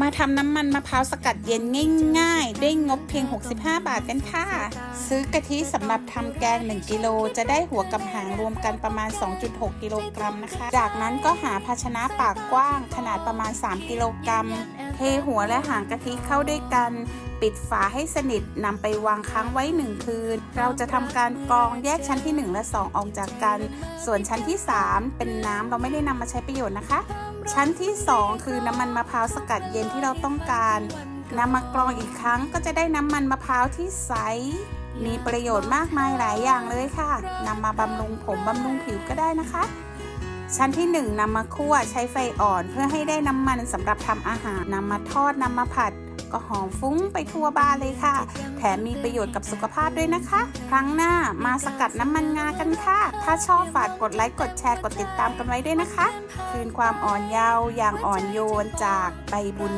มาทำน้ำมันมะพร้าวสกัดเย็นง่ายๆ ด้วยงบเพียง 65 บาทกันค่ะ ซื้อกะทิสำหรับทำแกง 1 กิโล จะได้หัวกับหางรวมกันประมาณ 2.6 กิโลกรัมนะคะ จากนั้นก็หาภาชนะปากกว้าง ขนาดประมาณ 3 กิโลกรัม เทหัวและหางกะทิเข้าด้วยกัน ปิดฝาให้สนิทนำไปวางค้างไว้ 1 คืน เราจะทำการกรองแยกชั้นที่ 1 และ 2 ออกจากกัน ส่วนชั้นที่ 3 เป็นน้ำเราไม่ได้นำมาใช้ประโยชน์นะคะ ชั้นที่ 2 คือน้ำมันมะพร้าวสกัดเย็นที่เราต้องการนำมากรองอีกครั้งก็จะได้น้ำมันมะพร้าวที่ใส มีประโยชน์มากมายหลายอย่างเลยค่ะนำมาบำรุงผมบำรุงผิวก็ได้นะคะ ชั้นที่ 1นำมาคั่วใช้ไฟอ่อนเพื่อให้ได้น้ำมันสำหรับทำอาหารนำมาทอดนำมาผัด ก็หอมฟุ้งไปทั่วบ้านเลยค่ะ แถมมีประโยชน์กับสุขภาพด้วยนะคะ ครั้งหน้ามาสกัดน้ำมันงากันค่ะ ถ้าชอบฝากกดไลค์กดแชร์กดติดตามกันไว้ด้วยนะคะ คืนความอ่อนเยาว์อย่างอ่อนโยนจากใบบุญ